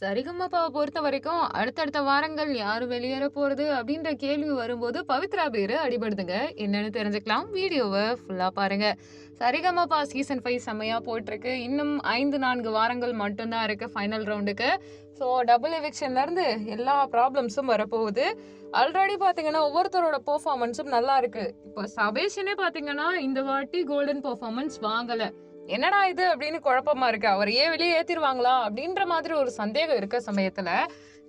சரிகமபாவை பொறுத்த வரைக்கும் அடுத்தடுத்த வாரங்கள் யார் வெளியேற போறது அப்படின்ற கேள்வி வரும்போது பவித்ரா பேரு அடிபடுதுங்க. என்னன்னு தெரிஞ்சுக்கலாம். வீடியோவை ஃபுல்லா பாருங்க. சரிகமபா சீசன் ஃபைவ் செம்மையா போட்டிருக்கு இன்னும் ஐந்து நான்கு வாரங்கள் மட்டும்தான் இருக்கு ஃபைனல் ரவுண்டுக்கு ஸோ டபுள் எவிக்ஷன்லேருந்து எல்லா ப்ராப்ளம்ஸும் வரப்போகுது. ஆல்ரெடி பார்த்தீங்கன்னா ஒவ்வொருத்தரோட பெர்ஃபார்மன்ஸும் நல்லா இருக்கு. இப்போ சபேஷனே பார்த்தீங்கன்னா இந்த வாட்டி கோல்டன் பெர்ஃபார்மன்ஸ் வாங்கலை. என்னடா இது அப்படின்னு குழப்பமா இருக்கு. அவர் ஏன் வெளியே ஏத்திருவாங்களா அப்படின்ற மாதிரி ஒரு சந்தேகம் இருக்க சமயத்துல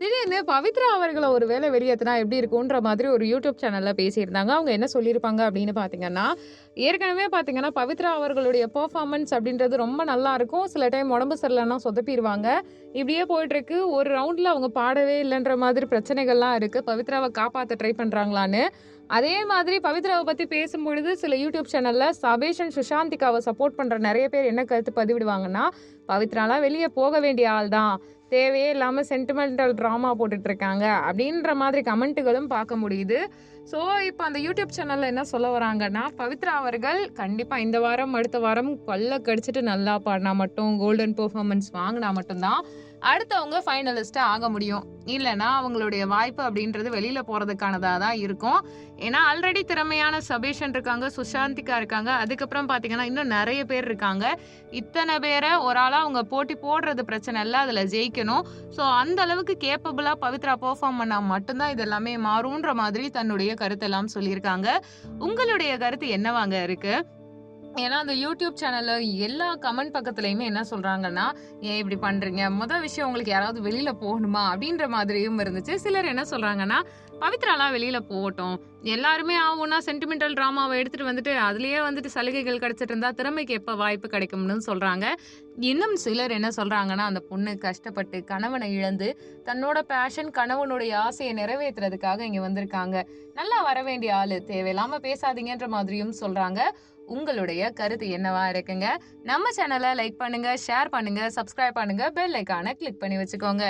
திடீர்னு பவித்ரா அவர்களை ஒரு வேலை வெளியேற்றினா எப்படி இருக்கும்ன்ற மாதிரி ஒரு யூடியூப் சேனல்ல பேசியிருந்தாங்க. அவங்க என்ன சொல்லியிருப்பாங்க அப்படின்னு பாத்தீங்கன்னா ஏற்கனவே பாத்தீங்கன்னா பவித்ரா அவர்களுடைய பெர்ஃபார்மன்ஸ் அப்படின்றது ரொம்ப நல்லா இருக்கும். சில டைம் உடம்பு சரியில்லைன்னா சொதப்பிடுவாங்க. இப்படியே போயிட்டு இருக்கு ஒரு ரவுண்ட்ல அவங்க பாடவே இல்லைன்ற மாதிரி பிரச்சனைகள்லாம் இருக்கு. பவித்ராவை காப்பாற்ற ட்ரை பண்றாங்களான்னு. அதே மாதிரி பவித்ராவை பற்றி பேசும்பொழுது சில யூடியூப் சேனலில் சபேஷ் அண்ட் சுஷாந்திகாவை சப்போர்ட் பண்ணுற நிறைய பேர் என்ன கருத்து பதிவிடுவாங்கன்னா பவித்ராலாம் வெளியே போக வேண்டிய ஆள் தான் தேவையே இல்லாமல் சென்டிமெண்டல் ட்ராமா போட்டுட்டு இருக்காங்க அப்படின்ற மாதிரி கமெண்ட்டுகளும் பார்க்க முடியுது. ஸோ இப்போ அந்த யூடியூப் சேனலில் என்ன சொல்ல வராங்கன்னா பவித்ரா அவர்கள் கண்டிப்பாக இந்த வாரம் அடுத்த வாரம் கொல்ல கடிச்சிட்டு நல்லா பாடினா மட்டும் கோல்டன் பெர்ஃபார்மன்ஸ் வாங்கினா மட்டும்தான் அடுத்தவங்க ஃபைனலிஸ்ட்டாக ஆக முடியும். இல்லைன்னா அவங்களுடைய வாய்ப்பு அப்படின்றது வெளியில் போகிறதுக்கானதாக தான் இருக்கும். ஏன்னா ஆல்ரெடி திறமையான சபேஷன் இருக்காங்க சுஷாந்திகா இருக்காங்க. அதுக்கப்புறம் பார்த்தீங்கன்னா இன்னும் நிறைய பேர் இருக்காங்க. இத்தனை பேரை ஒரு ஆளாக அவங்க போட்டி போடுறது பிரச்சனை இல்லை. அதில் ஜெயிக்க வைக்கணும். ஸோ அந்த அளவுக்கு கேப்பபிளா பவித்ரா பெர்ஃபார்ம் பண்ணால் மட்டும்தான் இது எல்லாமே மாறும்ன்ற மாதிரி தன்னுடைய கருத்தெல்லாம் சொல்லியிருக்காங்க. உங்களுடைய கருத்து என்னவாங்க இருக்கு? ஏன்னா அந்த யூடியூப் சேனல்ல எல்லா கமெண்ட் பக்கத்துலயுமே என்ன சொல்றாங்கன்னா ஏன் இப்படி பண்றீங்க? முதல் விஷயம் உங்களுக்கு யாராவது வெளியில போகணுமா? அப்படின்ற மாதிரியும் இருந்துச்சு. சிலர் என்ன சொல்றாங்கன்னா பவித்ராலாம் வெளியில போகட்டும். எல்லாருமே ஆகும்னா சென்டிமெண்டல் ட்ராமாவை எடுத்துகிட்டு வந்துட்டு அதுலேயே வந்துட்டு சலுகைகள் கிடைச்சிட்டு இருந்தா திறமைக்கு எப்போ வாய்ப்பு கிடைக்கும்னு சொல்கிறாங்க இன்னும் சிலர் என்ன சொல்கிறாங்கன்னா அந்த பொண்ணு கஷ்டப்பட்டு கணவனை இழந்து தன்னோட பேஷன் கணவனுடைய ஆசையை நிறைவேற்றுறதுக்காக இங்கே வந்திருக்காங்க. நல்லா வர வேண்டிய ஆள் தேவையில்லாமல் பேசாதீங்கன்ற மாதிரியும் சொல்கிறாங்க உங்களுடைய கருத்து என்னவா இருக்குங்க? நம்ம சேனலை லைக் பண்ணுங்கள் ஷேர் பண்ணுங்கள் சப்ஸ்கிரைப் பண்ணுங்கள் பெல் ஐக்கானை கிளிக் பண்ணி வச்சுக்கோங்க.